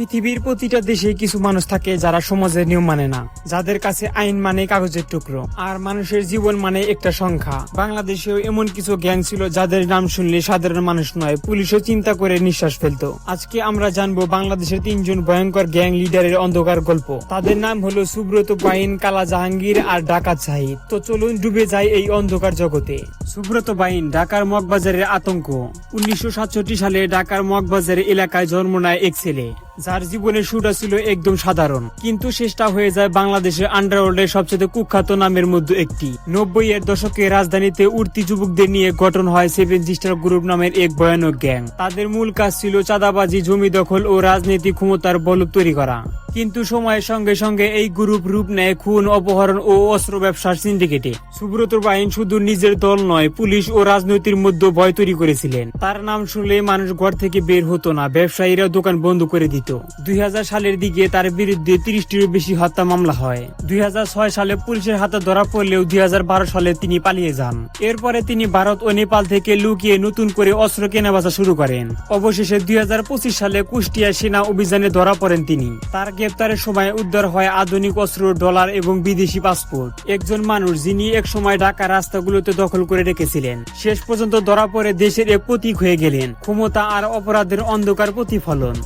পৃথিবীর প্রতিটা দেশে কিছু মানুষ থাকে যারা সমাজের নিয়ম মানে না, যাদের কাছে আইন মানে কাগজের টুকরো, আর মানুষের জীবন মানে একটা সংখ্যা। বাংলাদেশেও এমন কিছু গ্যাং ছিল যাদের নাম শুনলে সাধারণ মানুষ নয়, পুলিশও চিন্তা করে নিঃশ্বাস ফেলতো। আজকে আমরা জানব বাংলাদেশের তিনজন ভয়ঙ্কর গ্যাং লিডারের অন্ধকার গল্প। তাদের নাম হলো সুব্রত বাইন, কালা জাহাঙ্গীর আর ডাকাত সাহিদ। তো চলুন ডুবে যায় এই অন্ধকার জগতে। সুব্রত বাইন ঢাকার মগবাজারের আতঙ্ক। উনিশশো সাতষট্টি সালে ঢাকার মগবাজার এলাকায় জন্ম নেয় এক ছেলে। যার জীবনের শুরুটা ছিল একদম সাধারণ। কিন্তু শেষটা হয়ে যায় বাংলাদেশের আন্ডারওয়ার্ল্ডের সবচেয়ে কুখ্যাত নামের মধ্যে একটি। নব্বই এর দশকে রাজধানীতে উঠতি যুবকদের নিয়ে গঠন হয় সেভেন সিস্টার গ্রুপ নামের এক ভয়ানক গ্যাং। তাদের মূল কাজ ছিল চাঁদাবাজি, জমি দখল ও রাজনীতি ক্ষমতার বলব তৈরি করা। কিন্তু সময়ের সঙ্গে সঙ্গে এই গ্রুপ রূপ নেয় খুন, অপহরণ ও অস্ত্র ব্যবসার সিন্ডিকেটে। সুব্রত বাহিনী শুধু নিজের দল নয়, পুলিশ ও রাজনৈতিক মধ্যে ভয় তৈরি করেছিলেন। তার নাম শুনলে মানুষ ঘর থেকে বের হতো না, ব্যবসায়ীরা দোকান বন্ধ করে দিত। দুই সালের দিকে তার বিরুদ্ধে তিরিশটিরও বেশি হত্যা মামলা হয়। দুই হাজার ছয় সালে পুলিশের হাতে ধরা পড়লেও দুই হাজার বারো সালে তিনি পালিয়ে যান। এরপরে তিনি ভারত ও নেপাল থেকে লুকিয়ে নতুন করে অস্ত্র কেনাবেচা শুরু করেন। অবশেষে দুই হাজার পঁচিশ সালে কুষ্টিয়া সেনা অভিযানে ধরা পড়েন তিনি। তার গ্রেপ্তারের সময় উদ্ধার হয় আধুনিক অস্ত্র, ডলার এবং বিদেশি পাসপোর্ট। একজন মানুষ যিনি এক সময় ঢাকা রাস্তাগুলোতে দখল করে রেখেছিলেন, শেষ পর্যন্ত ধরা পড়ে দেশের এক প্রতীক হয়ে গেলেন। ক্ষমতা আর অপরাধের অন্ধকার প্রতিফলন।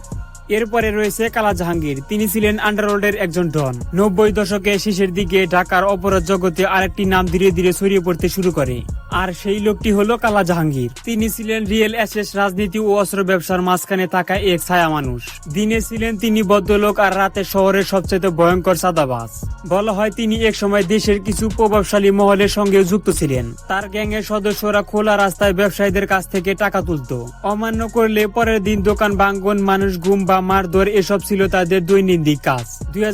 এরপরে রয়েছে কালা জাহাঙ্গীর তিনি ছিলেন আন্ডারওয়ার্ল্ডের একজন ডন। নব্বই দশকের শেষের দিকে ঢাকার অপরাধ জগতে আরেকটি নাম ধীরে ধীরে ছড়িয়ে পড়তে শুরু করে। আর সেই লোকটি হলো কালা জাহাঙ্গীর তিনি ছিলেন রিয়েল অ্যাসেস রাজনীতি ও অস্ত্র ব্যবসার মাঝখানে থাকা এক ছায়া মানুষ। দিনে ছিলেন তিনি ভদ্রলোক আর রাতে শহরের সবচেয়ে ভয়ঙ্কর সাদাবাস বলা হয় তিনি এক সময় দেশের কিছু প্রভাবশালী মহলের সঙ্গে যুক্ত ছিলেন। তার গ্যাংয়ের সদস্যরা খোলা রাস্তায় ব্যবসায়ীদের কাছ থেকে টাকা তুলত। অমান্য করলে পরের দিন দোকান ভাঙ্গন, মানুষ গুম বা মারধর এসব ছিল তাদের দৈনন্দিন কাজ। দুই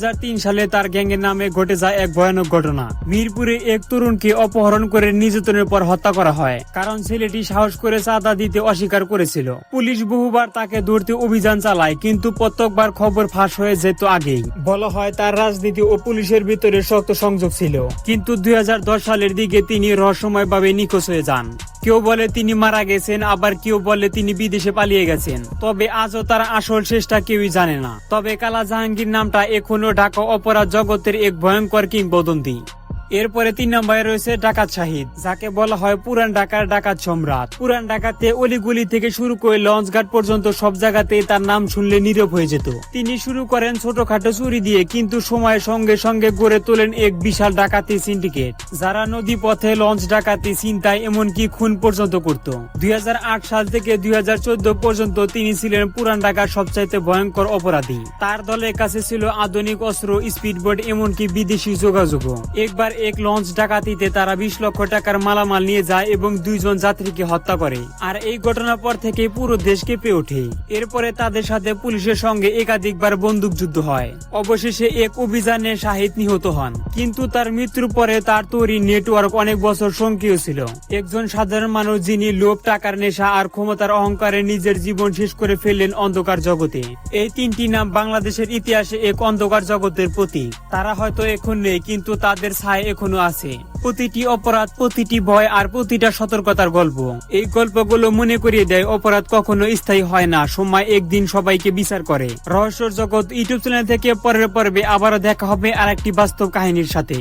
সালে তার গ্যাংয়ের নামে ঘটে যায় এক ভয়ানক ঘটনা। মিরপুরে এক তরুণকে অপহরণ করে নির্যাতনের পর হত্যা করা হয়, কারণ ছেলেটি সাহস করে চাঁদা দিতে অস্বীকার করেছিল। পুলিশ বহুবার তাকে ধরতে অভিযান চালায়, কিন্তু প্রত্যেকবার খবর ফাঁস হয়ে যেত আগেই। বলা হয় তার রাজনীতি ও পুলিশের ভিতরে শক্ত সংযোগ ছিল, কিন্তু দুই হাজার দশ সালের দিকে তিনি রহস্যময়ভাবে নিখোঁজ হয়ে যান। কেউ বলে তিনি মারা গেছেন, আবার কেউ বলে তিনি বিদেশে পালিয়ে গেছেন। তবে আজও তার আসল শেষটা কেউই জানে না। তবে কালা জাহাঙ্গীর নামটা এখনও ঢাকা অপরাধ জগতের এক ভয়ঙ্কর কিংবদন্তি। এরপরে তিন নম্বরে রয়েছে ডাকাত শাহিদ, যাকে বলা হয় পুরান ঢাকার ডাকাত সম্রাট। পুরান ঢাকাতে অলিগুলি থেকে শুরু করে লঞ্চ ঘাট পর্যন্ত সব জায়গাতেই তার নাম শুনলে নীরব হয়ে যেত। তিনি শুরু করেন ছোটখাটো চুরি দিয়ে, কিন্তু সময়ের সঙ্গে সঙ্গে গড়ে তোলেন এক বিশাল ডাকাতি সিন্ডিকেট, যারা নদী পথে লঞ্চ ডাকাতি চিন্তায় এমনকি খুন পর্যন্ত করত। দুই হাজার আট সাল থেকে দুই হাজার চোদ্দ পর্যন্ত তিনি ছিলেন পুরান ঢাকার সবচাইতে ভয়ঙ্কর অপরাধী। তার দলের কাছে ছিল আধুনিক অস্ত্র, স্পিডবোট, এমনকি বিদেশি যোগাযোগ একবার এক লঞ্চ ডাকাতিতে তারা বিশ লক্ষ টাকার মালামাল নিয়ে যায় এবং দুইজন যাত্রীকে হত্যা করে। আর এই ঘটনার পর থেকে পুরো দেশ কেঁপে ওঠে। এরপরে তাদের সাথে পুলিশের সঙ্গে একাধিকবার বন্দুক যুদ্ধ হয়। অবশেষে এক অভিযানে শাহিদ নিহত হন। কিন্তু তার মৃত্যুর পরে তার তৈরি নেটওয়ার্ক অনেক বছর সক্রিয় ছিল। একজন সাধারণ মানুষ যিনি লোভ, টাকার নেশা আর ক্ষমতার অহংকারে নিজের জীবন শেষ করে ফেললেন অন্ধকার জগতে। এই তিনটি নাম বাংলাদেশের ইতিহাসে এক অন্ধকার জগতের প্রতীক। তারা হয়তো এখন নেই, কিন্তু তাদের ছায় এখনও আছে। প্রতিটি অপরাধ, প্রতিটি ভয় আর প্রতিটা সতর্কতার গল্প। এই গল্পগুলো মনে করিয়ে দেয় অপরাধ কখনো স্থায়ী হয় না, সময় একদিন সবাইকে বিচার করে। রহস্য জগৎ ইউটিউব চ্যানেল থেকে পরের পর্বে আবারও দেখা হবে আর একটি বাস্তব কাহিনীর সাথে।